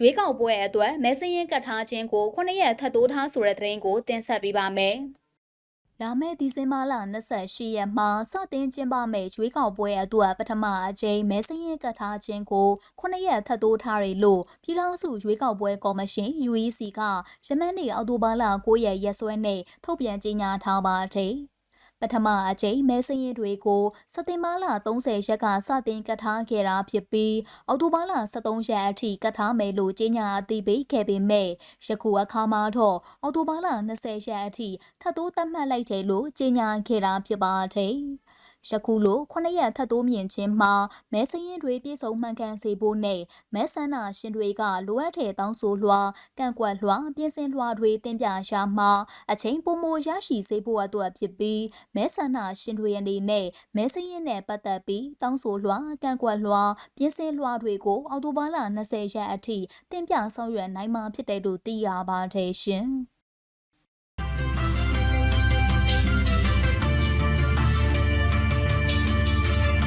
ရွေးကောက်ပွဲအတွက်မဲစင်းရင်ကတ်ထားခြင်းကို9ရက်ထပ်တိုးထားဆိုတဲ့သတင်းကိုတင်ဆက်ပေးပါမယ်။လာမယ့်ဒီဇင်ဘာလ28ရက်မှာစတင်ကျင်းပမယ့်ရွေးကောက်ပွဲအတွက်ပထမအကြိမ်မဲစင်းရင်ကတ်ထားခြင်းကို9ရက်ထပ်တိုးထားတယ်လို့ပြည်ထောင်စုရွေးကောက်ပွဲကော်မရှင် UEC ကယမန်နေ့အောက်တိုဘာလ9ရက်ရက်စွဲနဲ့ထုတ်ပြန်ကြေညာထားပါတယ်။ ပထမအကြိမ်မဲစရင်တွေကိုစက်တင်ဘာလ30ရက်ကစတင်ကတ်ထားခဲ့တာဖြစ်ပြီးအောက်တိုဘာလ23ရက်အထိကတ်ထားမယ်လို့ကြေညာအသိပေးခဲ့ပေမဲ့ယခုအခါမှာတော့အောက်တိုဘာလ20ရက်အထိထပ်တိုးသတ်မှတ်လိုက်တယ်လို့ကြေညာခဲ့တာဖြစ်ပါတယ်။ ယခုလို9ရက်ထပ်တိုးမြင့်ခြင်းမှာမဲစရင်တွေပြည်စုံမှန်ကန်စေဖို့နဲ့မဲဆန္ဒရှင်တွေကလိုအပ်တဲ့တောင်းဆိုလွှာကန့်ကွက်လွှာပြင်ဆင်လွှာတွေတင်ပြရှာမှာအချိန်ပိုမိုရရှိစေဖို့အတွက်ဖြစ်ပြီးမဲဆန္ဒရှင်တွေအနေနဲ့မဲစရင်နဲ့ပတ်သက်ပြီးတောင်းဆိုလွှာကန့်ကွက်လွှာပြင်ဆင်လွှာတွေကိုအောက်တိုဘာလ20ရက်အထိတင်ပြဆောင်ရွက်နိုင်မှာဖြစ်တယ်လို့သိရပါတယ်ရှင်။